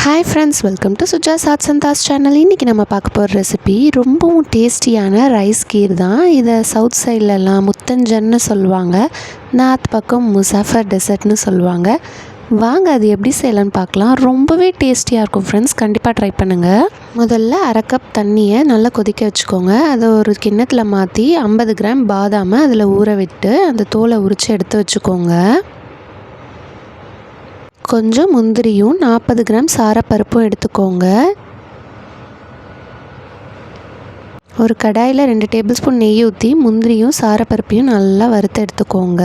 Hi friends welcome to Suja சாத் சந்தாஸ் channel இன்றைக்கி நம்ம பார்க்க போகிற ரெசிபி ரொம்பவும் டேஸ்டியான ரைஸ் கீர் தான். இதை சவுத் சைட்லலாம் முத்தஞ்சன்னு சொல்லுவாங்க. நார்த் பக்கம் முசாஃபர் டெசர்ட்னு சொல்லுவாங்க. வாங்க அது எப்படி செய்யலான்னு பார்க்கலாம். ரொம்பவே டேஸ்டியாக இருக்கும் ஃப்ரெண்ட்ஸ் கண்டிப்பாக ட்ரை பண்ணுங்கள் முதல்ல அரை கப் தண்ணியை நல்லா கொதிக்க வச்சுக்கோங்க. அதை ஒரு கிண்ணத்தில் மாற்றி ஐம்பது கிராம் பாதாமை அதில் ஊற விட்டு அந்த தோலை உரித்து எடுத்து வச்சுக்கோங்க. கொஞ்சம் முந்திரியும் நாற்பது கிராம் சாரப்பருப்பும் எடுத்துக்கோங்க. ஒரு கடாயில் ரெண்டு டேபிள் ஸ்பூன் நெய் ஊற்றி முந்திரியும் சாரப்பருப்பையும் நல்லா வறுத்து எடுத்துக்கோங்க.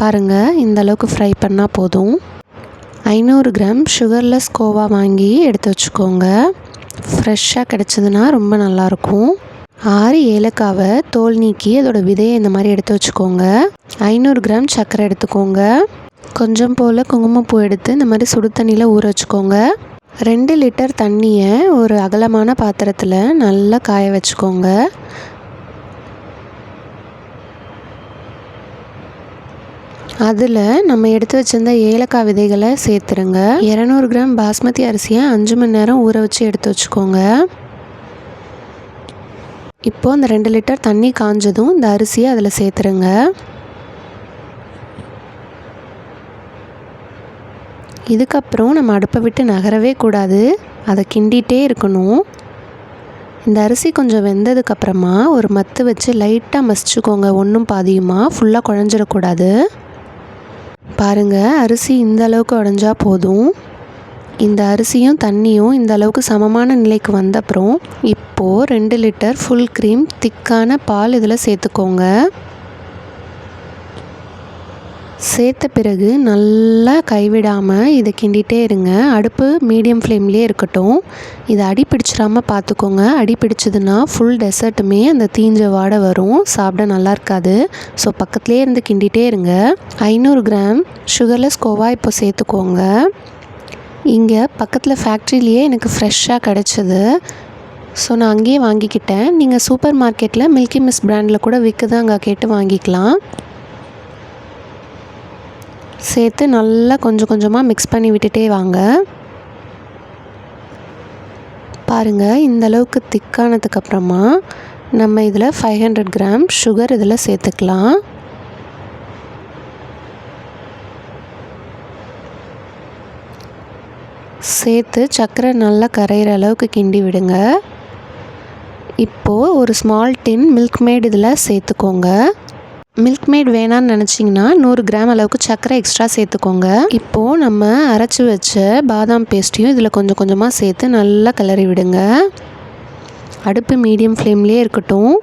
பாருங்கள் இந்த அளவுக்கு ஃப்ரை பண்ணால் போதும். ஐநூறு கிராம் சுகர்லெஸ் கோவா வாங்கி எடுத்து வச்சுக்கோங்க. ஃப்ரெஷ்ஷாக கிடச்சதுன்னா ரொம்ப நல்லாயிருக்கும் ஆறு ஏலக்காவை தோல் நீக்கி அதோட விதையை இந்த மாதிரி எடுத்து வச்சுக்கோங்க. ஐநூறு கிராம் சர்க்கரை எடுத்துக்கோங்க. கொஞ்சம் போல் குங்குமப்பூ எடுத்து இந்த மாதிரி சுடு தண்ணியில் ஊற வச்சுக்கோங்க. ரெண்டு லிட்டர் தண்ணியை ஒரு அகலமான பாத்திரத்தில் நல்லா காய வச்சுக்கோங்க. அதில் நம்ம எடுத்து வச்சுருந்த ஏலக்காய் விதைகளை சேர்த்துருங்க. இரநூறு கிராம் பாஸ்மதி அரிசியை அஞ்சு மணி நேரம் ஊற வச்சு எடுத்து வச்சுக்கோங்க. இப்போது அந்த ரெண்டு லிட்டர் தண்ணி காஞ்சதும் இந்த அரிசியை அதில் சேர்த்துருங்க. இதுக்கப்புறம் நம்ம அடுப்பை விட்டு நகரவே கூடாது. அதை கிண்டிகிட்டே இருக்கணும். இந்த அரிசி கொஞ்சம் வெந்ததுக்கப்புறமா ஒரு மத்து வச்சு லைட்டாக மசிச்சுக்கோங்க. ஒன்றும் பாதியுமா? ஃபுல்லாக குழஞ்சிடக்கூடாது. பாருங்கள் அரிசி இந்த அளவுக்கு உடஞ்சா போதும். இந்த அரிசியும் தண்ணியும் இந்த அளவுக்கு சமமான நிலைக்கு வந்த அப்புறம் இப்போது ரெண்டு லிட்டர் ஃபுல் க்ரீம் திக்கான பால் இதில் சேர்த்துக்கோங்க. சேர்த்த பிறகு நல்லா கைவிடாமல் இதை கிண்டிகிட்டே இருங்க. அடுப்பு மீடியம் ஃப்ளேம்லேயே இருக்கட்டும். இதை அடி பிடிச்சிடாமல் பார்த்துக்கோங்க. அடி பிடிச்சதுன்னா ஃபுல் டெசர்ட்டுமே அந்த தீஞ்ச வாடை வரும். சாப்பிட நல்லா இருக்காது. ஸோ பக்கத்துலேயே இருந்து கிண்டிகிட்டே இருங்க. ஐநூறு கிராம் சுகர்லெஸ் கோவா இப்போ சேர்த்துக்கோங்க. இங்கே பக்கத்தில் ஃபேக்ட்ரிலேயே எனக்கு ஃப்ரெஷ்ஷாக கிடச்சிது. ஸோ நான் அங்கேயே வாங்கிக்கிட்டேன். நீங்கள் சூப்பர் மார்க்கெட்டில் மில்கி மிஸ் பிராண்டில் கூட விற்குது அங்கே கேட்டு வாங்கிக்கலாம். சேர்த்து நல்லா கொஞ்சம் கொஞ்சமாக மிக்ஸ் பண்ணி விட்டுட்டே வாங்க. பாருங்கள் இந்த அளவுக்கு திக்கானதுக்கப்புறமா நம்ம இதில் ஃபைவ் ஹண்ட்ரட் கிராம் சுகர் இதில் சேர்த்துக்கலாம். சேர்த்து சர்க்கரை நல்லா கரையிற அளவுக்கு கிண்டி விடுங்க. இப்போது ஒரு ஸ்மால் டின் மில்க் மேட் இதில் சேர்த்துக்கோங்க. மில்க் மேட் வேணான்னு நினச்சிங்கன்னா நூறு கிராம் அளவுக்கு சர்க்கரை எக்ஸ்ட்ரா சேர்த்துக்கோங்க. இப்போது நம்ம அரைச்சி வச்ச பாதாம் பேஸ்ட்டையும் இதில் கொஞ்சம் கொஞ்சமாக சேர்த்து நல்லா கிளறி விடுங்க. அடுப்பு மீடியம் ஃப்ளேம்லேயே இருக்கட்டும்.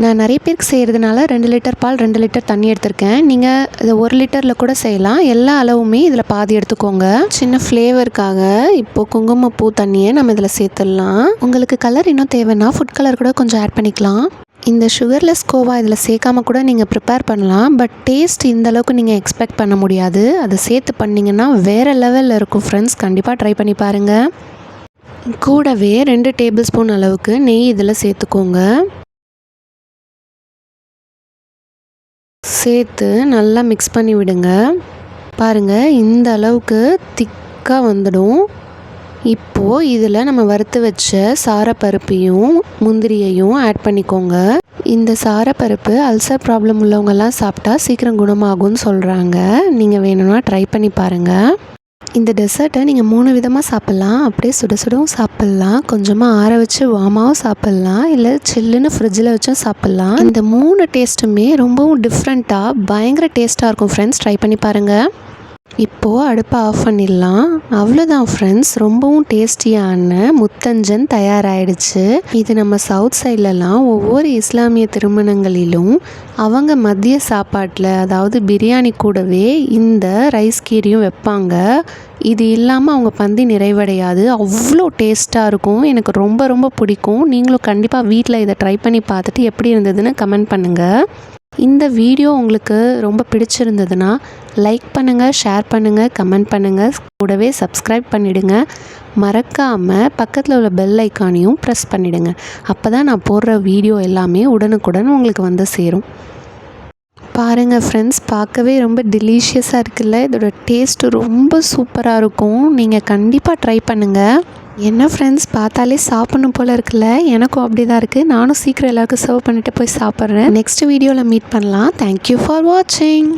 நான் நிறைய பேருக்கு செய்கிறதுனால ரெண்டு லிட்டர் பால் ரெண்டு லிட்டர் தண்ணி எடுத்திருக்கேன். நீங்கள் இதை ஒரு லிட்டரில் கூட செய்யலாம். எல்லா அளவுமே இதில் பாதி எடுத்துக்கோங்க. சின்ன ஃப்ளேவருக்காக இப்போது குங்குமப்பூ தண்ணியை நம்ம இதில் சேர்த்துடலாம். உங்களுக்கு கலர் இன்னும் தேவைன்னா ஃபுட் கலர் கூட கொஞ்சம் ஆட் பண்ணிக்கலாம். இந்த சுகர்லெஸ் கோவா இதில் சேர்க்காம கூட நீங்கள் ப்ரிப்பேர் பண்ணலாம். பட் டேஸ்ட் இந்த அளவுக்கு நீங்கள் எக்ஸ்பெக்ட் பண்ண முடியாது. அதை சேர்த்து பண்ணிங்கன்னா வேறு லெவலில் இருக்கும் ஃப்ரெண்ட்ஸ் கண்டிப்பாக ட்ரை பண்ணி பாருங்கள் கூடவே ரெண்டு டேபிள் ஸ்பூன் அளவுக்கு நெய் இதில் சேர்த்துக்கோங்க. சேர்த்து நல்லா மிக்ஸ் பண்ணி விடுங்க. பாருங்கள் இந்த அளவுக்கு திக்காக வந்துடும். இப்போது இதில் நம்ம வறுத்து வச்ச சாரப்பருப்பையும் முந்திரியையும் ஆட் பண்ணிக்கோங்க. இந்த சாரப்பருப்பு அல்சர் ப்ராப்ளம் உள்ளவங்கெல்லாம் சாப்பிட்டா சீக்கிரம் குணமாகும்னு சொல்கிறாங்க நீங்கள் வேணும்னா ட்ரை பண்ணி பாருங்கள் இந்த டெசர்ட்டை நீங்கள் மூணு விதமாக சாப்பிட்லாம். அப்படியே சுட சுடவும் சாப்பிட்லாம். கொஞ்சமாக ஆற வச்சு வாமாவும் சாப்பிட்லாம். இல்லை சில்லுன்னு ஃப்ரிட்ஜில் வச்சும் சாப்பிட்லாம். இந்த மூணு டேஸ்ட்டுமே ரொம்பவும் டிஃப்ரெண்ட்டாக பயங்கர டேஸ்ட்டாக இருக்கும் ஃப்ரெண்ட்ஸ் ட்ரை பண்ணி பாருங்கள் இப்போது அடுப்பை ஆஃப் பண்ணிடலாம். அவ்வளோதான் ஃப்ரெண்ட்ஸ் ரொம்பவும் டேஸ்டியான முத்தஞ்சன் தயாராகிடுச்சு இது நம்ம சவுத் சைட்லலாம் ஒவ்வொரு இஸ்லாமிய திருமணங்களிலும் அவங்க மதிய சாப்பாட்டில் அதாவது பிரியாணி கூடவே இந்த ரைஸ் கீரியும் வைப்பாங்க. இது இல்லாமல் அவங்க பந்தி நிறைவடையாது. அவ்வளோ டேஸ்ட்டாக இருக்கும். எனக்கு ரொம்ப ரொம்ப பிடிக்கும். நீங்களும் கண்டிப்பாக வீட்டில் இதை ட்ரை பண்ணி பார்த்துட்டு எப்படி இருந்ததுன்னு கமெண்ட் பண்ணுங்கள் இந்த வீடியோ உங்களுக்கு ரொம்ப பிடிச்சிருந்ததுன்னா லைக் பண்ணுங்கள் ஷேர் பண்ணுங்கள் கமெண்ட் பண்ணுங்கள் கூடவே சப்ஸ்கிரைப் பண்ணிவிடுங்க மறக்காமல் பக்கத்தில் உள்ள பெல் ஐக்கானையும் ப்ரெஸ் பண்ணிவிடுங்க அப்போ தான் நான் போடுற வீடியோ எல்லாமே உடனுக்குடன் உங்களுக்கு வந்து சேரும். பாருங்கள் ஃப்ரெண்ட்ஸ் பார்க்கவே ரொம்ப டெலிஷியஸாக இருக்குல்ல? இதோட டேஸ்ட்டு ரொம்ப சூப்பராக இருக்கும். நீங்கள் கண்டிப்பாக ட்ரை பண்ணுங்கள் என்ன ஃப்ரெண்ட்ஸ் பார்த்தாலே சாப்பிடணும் போல் இருக்குல்ல? எனக்கும் அப்படி தான் இருக்குது நானும் சீக்கிரம் எல்லாருக்கும் சர்வ் பண்ணிவிட்டு போய் சாப்பிட்றேன். நெக்ஸ்ட் வீடியோவில் மீட் பண்ணலாம். தேங்க்யூ ஃபார் வாட்சிங்